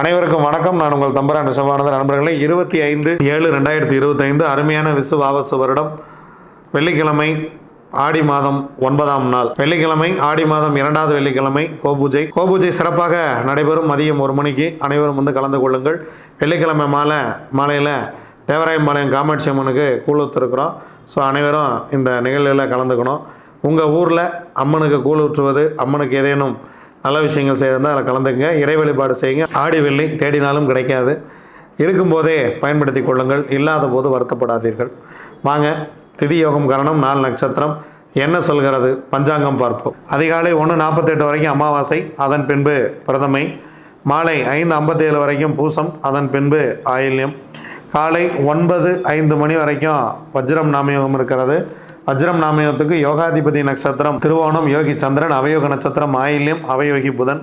அனைவருக்கும் வணக்கம். நான் உங்கள் தம்பரான் ரிஷபானந்த நண்பர்களே இருபத்தி ஐந்து ஏழு ரெண்டாயிரத்தி இருபத்தைந்து அருமையான விசுவாவசு வருடம். வெள்ளிக்கிழமை ஆடி மாதம் ஒன்பதாம் நாள். வெள்ளிக்கிழமை ஆடி மாதம் இரண்டாவது வெள்ளிக்கிழமை கோபூஜை. கோபூஜை சிறப்பாக நடைபெறும் மதியம் ஒரு மணிக்கு. அனைவரும் வந்து கலந்து கொள்ளுங்கள். வெள்ளிக்கிழமை மாலை மாலையில் தேவராயம்பாளையம் காமாட்சி அம்மனுக்கு கூழ் ஸோ அனைவரும் இந்த நிகழ்வில் கலந்துக்கணும். உங்கள் ஊரில் அம்மனுக்கு கூழ் ஊற்றுவது அம்மனுக்கு ஏதேனும் நல்ல விஷயங்கள் செய்யறதா அதில் கலந்துங்க இறை வழிபாடு செய்யுங்க. ஆடி வெள்ளி தேடினாலும் கிடைக்காது. இருக்கும்போதே பயன்படுத்தி கொள்ளுங்கள். இல்லாத போது வருத்தப்படாதீர்கள். வாங்க திதி யோகம் கரணம் நாலு நட்சத்திரம். என்ன சொல்கிறது? பஞ்சாங்கம் பார்ப்போம். அதிகாலை ஒன்று நாற்பத்தெட்டு வரைக்கும் அமாவாசை அதன் பின்பு பிரதமை. மாலை ஐந்து ஐம்பத்தேழு வரைக்கும் பூசம் அதன் பின்பு ஆயில்யம். காலை ஒன்பது ஐந்து மணி வரைக்கும் வஜ்ரம் நாமயோகம் இருக்கிறது. வஜ்ரம் நாமயத்துக்கு யோகாதிபதி நட்சத்திரம் திருவோணம் யோகி சந்திரன் அவயோக நட்சத்திரம் ஆயில்யம் அவயோகி புதன்.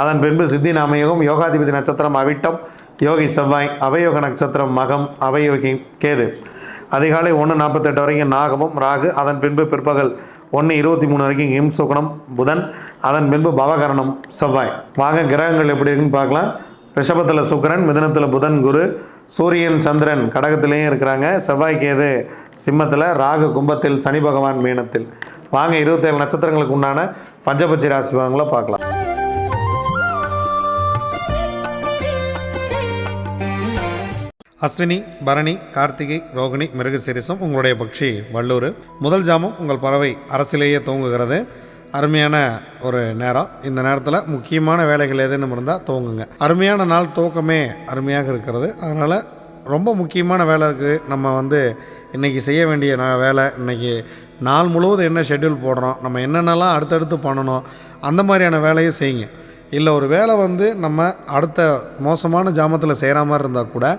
அதன் பின்பு சித்தி நாமயோகம் யோகாதிபதி நட்சத்திரம் அவிட்டம் யோகி செவ்வாய் அவயோக நட்சத்திரம் மகம் அவயோகி கேது. அதிகாலை ஒன்று நாற்பத்தெட்டு வரைக்கும் நாகமும் ராகு அதன் பின்பு பிற்பகல் ஒன்று இருபத்தி மூணு வரைக்கும் இம் புதன். அதன் பின்பு பவகரணம் செவ்வாய். வாங்க கிரகங்கள் எப்படி இருக்குன்னு பார்க்கலாம். ரிஷபத்தில் சுக்கரன் மிதனத்தில் புதன் குரு சூரியன் சந்திரன் கடகத்திலையும் இருக்கிறாங்க. செவ்வாய் கேது சிம்மத்தில் ராகு கும்பத்தில் சனி பகவான் மீனத்தில். வாங்க இருபத்தேழு நட்சத்திரங்களுக்கு உண்டான பஞ்சபட்சி ராசி பகங்களை பார்க்கலாம். அஸ்வினி பரணி கார்த்திகை ரோகிணி மிருகசிரிசம் உங்களுடைய பக்ஷி வள்ளூர். முதல் ஜாமம் உங்கள் பறவை அரசிலேயே தூங்குகிறது. அருமையான ஒரு நேரம். இந்த நேரத்தில் முக்கியமான வேலைகள் எதுன்னு இருந்தால் தூங்குங்க அருமையான நாள் தூக்கமே அருமையாக இருக்கிறது. அதனால் ரொம்ப முக்கியமான வேலை இருக்குது நம்ம வந்து இன்றைக்கி செய்ய வேண்டிய நா- வேலை இன்றைக்கி நாள் முழுவதும் என்ன ஷெட்யூல் போடுறோம் நம்ம என்னென்னலாம் அடுத்தடுத்து பண்ணணும் அந்த மாதிரியான வேலையை செய்யுங்க. இல்லை ஒரு வேலை வந்து நம்ம அடுத்த மோசமான ஜாமத்தில் செய்கிற மாதிரி இருந்தால் கூட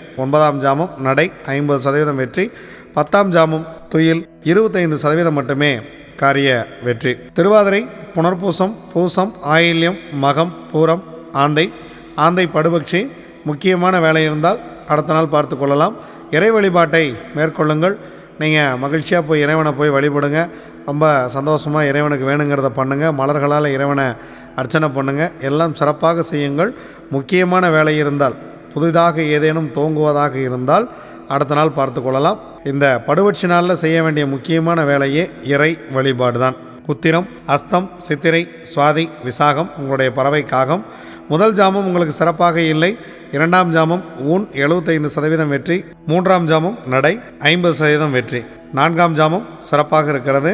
ஒன்பதாம் ஜாமம் நடை ஐம்பது சதவீதம் வெற்றி. பத்தாம் ஜாமம் துயில் இருபத்தைந்து சதவீதம் மட்டுமே காரிய வெற்றி. திருவாதிரை புனர்பூசம் பூசம் ஆயில்யம் மகம் பூரம் ஆந்தை. ஆந்தை படுபக்ஷி முக்கியமான வேலை இருந்தால் அடுத்த நாள் பார்த்து கொள்ளலாம். இறை வழிபாட்டை மேற்கொள்ளுங்கள். நீங்கள் மகிழ்ச்சியாக போய் இறைவனை போய் வழிபடுங்க. ரொம்ப சந்தோஷமாக இறைவனுக்கு வேணுங்கிறத பண்ணுங்கள் மலர்களால் இறைவனை அர்ச்சனை பண்ணுங்கள் எல்லாம் சிறப்பாக செய்யுங்கள். முக்கியமான வேலை இருந்தால் புதிதாக ஏதேனும் தோங்குவதாக இருந்தால் அடுத்த நாள் பார்த்து கொள்ளலாம். இந்த படுவட்சி நாளில் செய்ய வேண்டிய முக்கியமான வேலையே இறை வழிபாடு தான் உத்திரம் அஸ்தம் சித்திரை சுவாதி விசாகம் உங்களுடைய பறவை காகம் முதல் ஜாமம் உங்களுக்கு சிறப்பாக இல்லை. இரண்டாம் ஜாமம் ஊன் எழுபத்தைந்து சதவீதம் வெற்றி. மூன்றாம் ஜாமம் நடை ஐம்பது சதவீதம் வெற்றி. நான்காம் ஜாமம் சிறப்பாக இருக்கிறது.